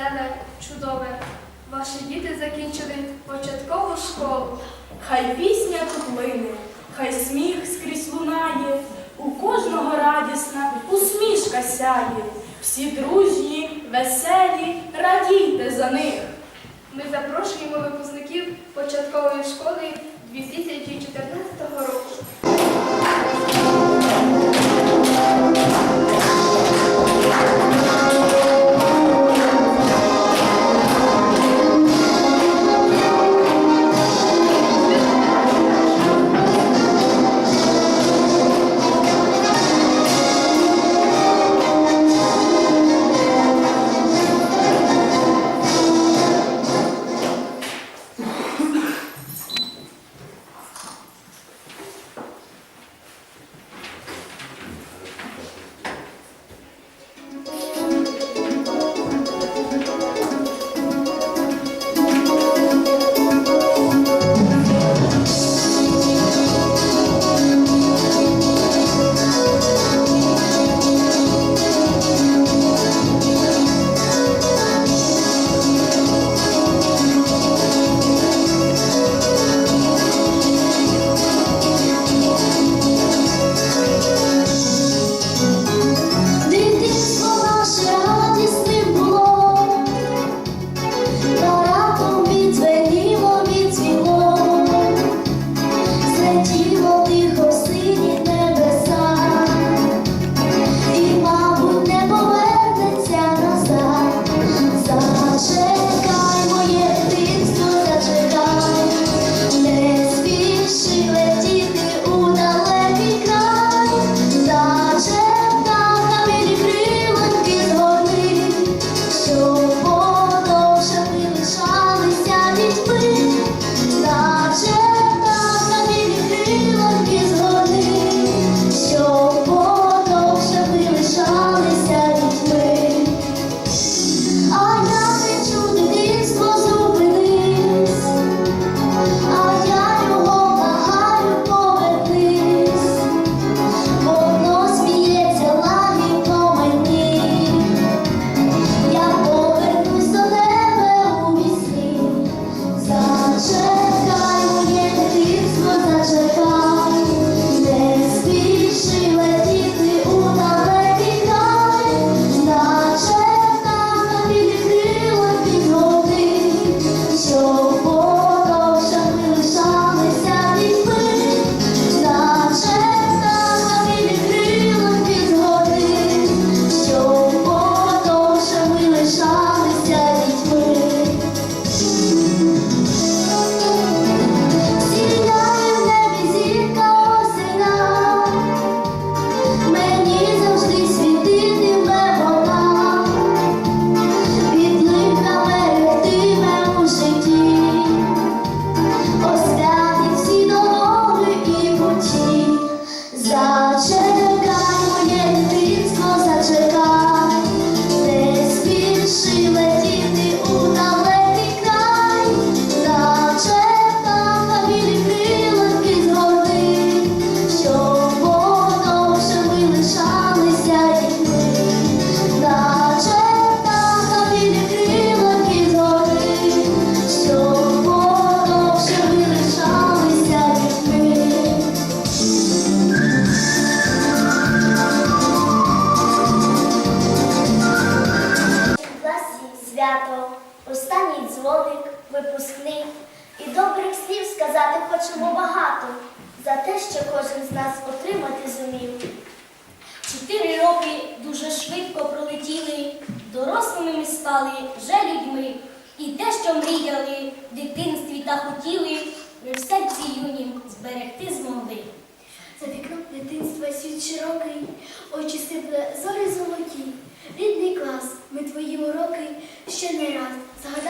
веселе, чудове. Ваші діти закінчили початкову школу. Хай пісня тут лине, хай сміх скрізь лунає, у кожного радісна усмішка сяє. Всі дружні, веселі, радійте за них. Ми запрошуємо випускників початкової школи 2014 року. свято, останній дзвоник, випускний. І добрих слів сказати хочемо багато за те, що кожен з нас отримати зумів. Чотири роки дуже швидко пролетіли, дорослими ми стали вже людьми. І те, що мріяли в дитинстві та хотіли, ми в серці юнім зберегти змогли. За вікном дитинства світ широкий, очі сипле зорі золоті. Рідний клас, ми твої уроки ще не раз згадаємо.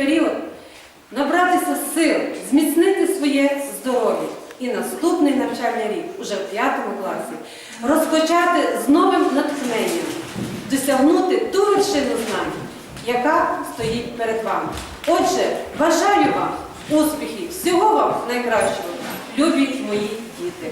Період набратися сил, зміцнити своє здоров'я і наступний навчальний рік, уже в п'ятому класі, розпочати з новим натхненням, досягнути ту вершину знань, яка стоїть перед вами. Отже, бажаю вам успіхів, всього вам найкращого, любі мої діти.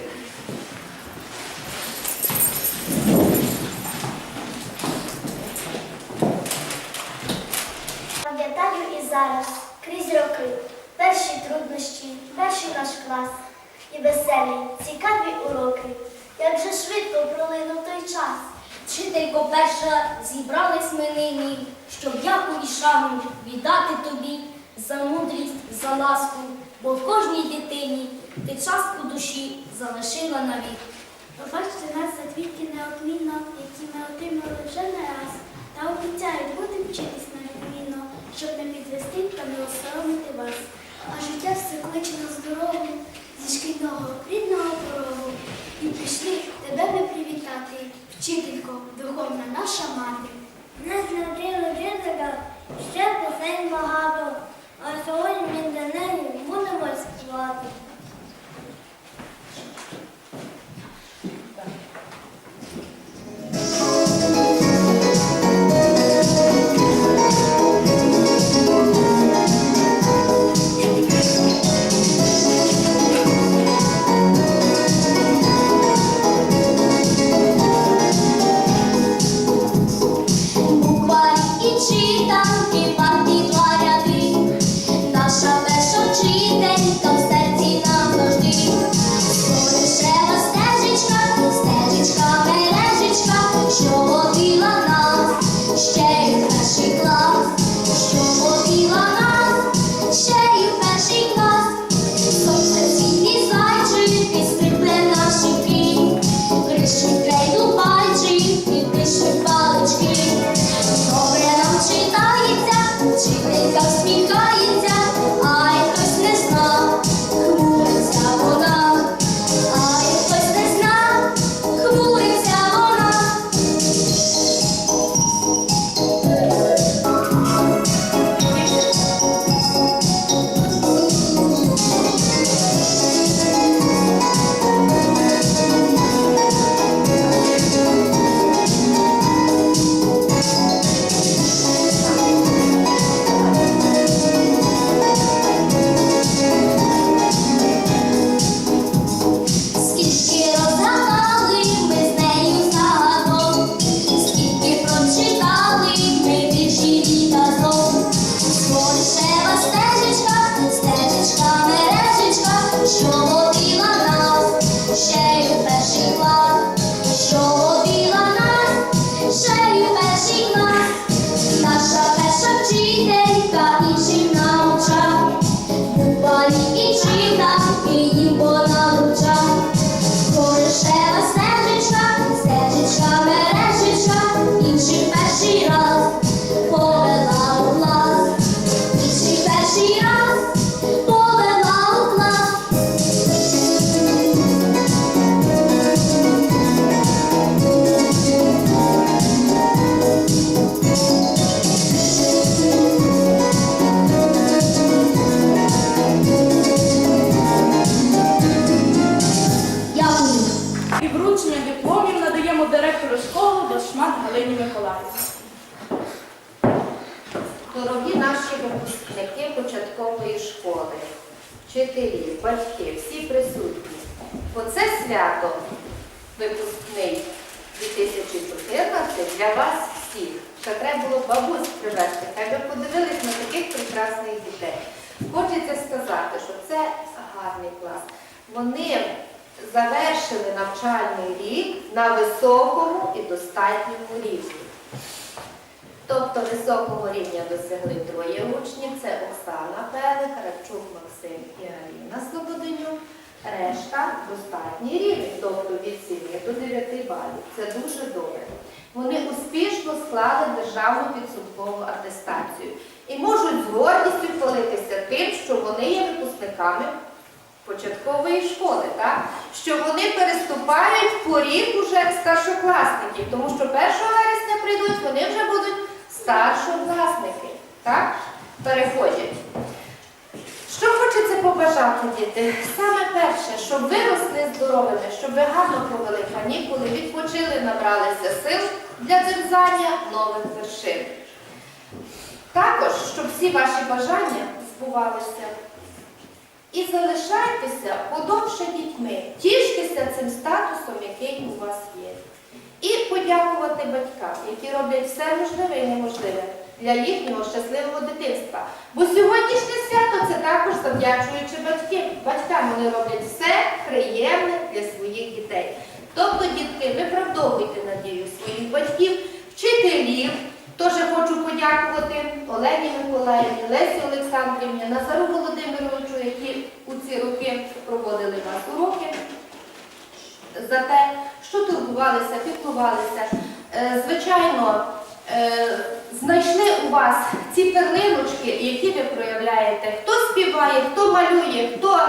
Пам'ятаю і зараз, крізь роки, перші труднощі, перший наш клас. І веселі, цікаві уроки. Як же швидко пролинув той час. Вчителько перша, зібрались ми нині, щоб дяку і шану віддати тобі за мудрість, за ласку, бо в кожній дитині ти частку душі залишила навік. Побачте нас за квітки неодмінно, які ми отримали вже не раз, та обіцяють бути неодмінно, щоб не підвести та не осоромити вас. А життя все кличе на здорову зі шкільного рідного порогу. І прийшли тебе ми привітати, вчителько, духовна наша мати. Нас навчили вчителя ще посень багато, а сьогодні для неї Кошмар Галині Миколаївні. Дорогі наші випускники початкової школи, вчителі, батьки, всі присутні. Оце свято випускний 2014 для вас всіх. Що треба було бабусь привезти, хай ви подивились на таких прекрасних дітей. Хочеться сказати, що це гарний клас. Вони завершили навчальний рік на високому і достатньому рівні. Тобто високого рівня досягли троє учнів. Це Оксана Пелих, Рабчук Максим і Аліна Слободенюк. Решта достатній рівень, тобто від 7 до 9 балів. Це дуже добре. Вони успішно склали державну підсумкову атестацію і можуть з гордістю хвалитися тим, що вони є випускниками початкової школи, так? що вони переступають поріг уже старшокласників, тому що 1 вересня прийдуть, вони вже будуть старшокласники. Так? Переходять. Що хочеться побажати, діти? Саме перше, щоб ви росли здоровими, щоб ви гарно провели канікули, відпочили, набралися сил для дерзання нових вершин. Також, щоб всі ваші бажання збувалися. І залишайтеся подовше дітьми, тіштеся цим статусом, який у вас є. І подякувати батькам, які роблять все можливе і неможливе для їхнього щасливого дитинства. Бо сьогоднішнє свято це також завдячуючи батькам. Батькам вони роблять все приємне для своїх дітей. Тобто, дітки, виправдовуйте надію своїх батьків, вчителів. Теж хочу подякувати Олені Миколаївні, Лесі Олександрівні, Назару Володимировичу, які у ці роки проводили вас уроки за те, що турбувалися, піклувалися. Е, Звичайно, е, знайшли у вас ці перлиночки, які ви проявляєте. Хто співає, хто малює, хто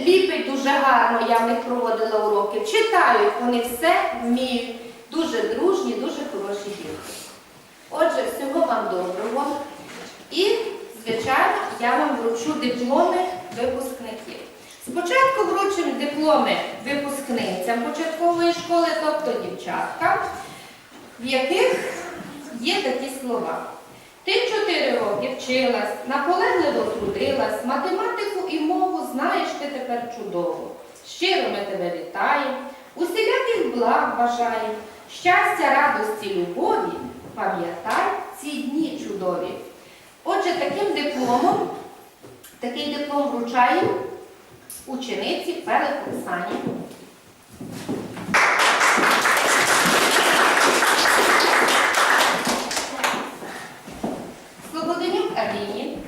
ліпить дуже гарно, я в них проводила уроки, читають, вони все вміють. Дуже дружні, дуже хороші дітки. Отже, всього вам доброго. І, звичайно, я вам вручу дипломи випускників. Спочатку вручимо дипломи випускницям початкової школи, тобто дівчаткам, в яких є такі слова. Ти чотири роки вчилась, наполегливо трудилась, математику і мову знаєш ти тепер чудово. Щиро ми тебе вітаємо, усіляких благ бажаємо, щастя, радості, любові, пам'ятай ці дні чудові. Отже, таким дипломом, такий диплом вручаю учениці Пелик Оксані. Слободенюк Аліні.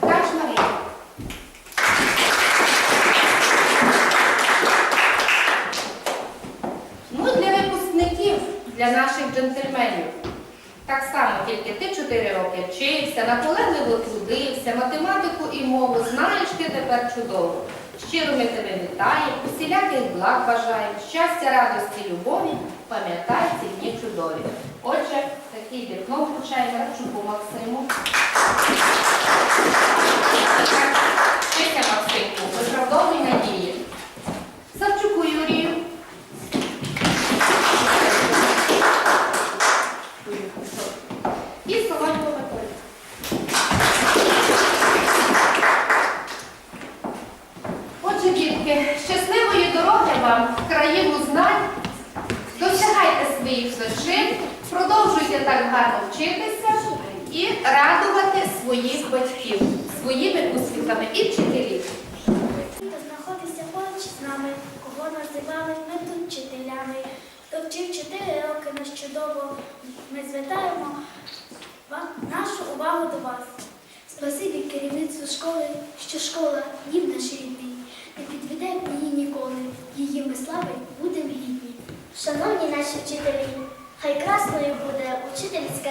Ткач Марія. Ну, для випускників, для наших джентльменів. Так само, тільки ти 4 роки вчився, наполегливо трудився, математику і мову знаєш ти тепер чудово. Щиро ми тебе вітаємо, бажаємо, щастя, радості, любові, пам'ятайте дні чудові. Отже, такий диплом вручаємо Марчуку Максиму. Вчися, Максимку, виправдовуй надії. Савчуку Юрію. І Солонько Миколі. Отже, дітки, щасливої дороги вам в країну знань. Досягайте своїх продовжуйте так гарно вчитися і радувати своїх батьків своїми успіхами і вчителів. Хто знаходиться поруч з нами, кого називали ми тут вчителями. Хто вчив чотири роки нас чудово, ми звертаємо нашу увагу до вас. Спасибі керівництву школи, що школа дім наш рідний, не підведе її ніколи, її ми слави будемо гідні. Шановні наші вчителі, хай красною буде учительська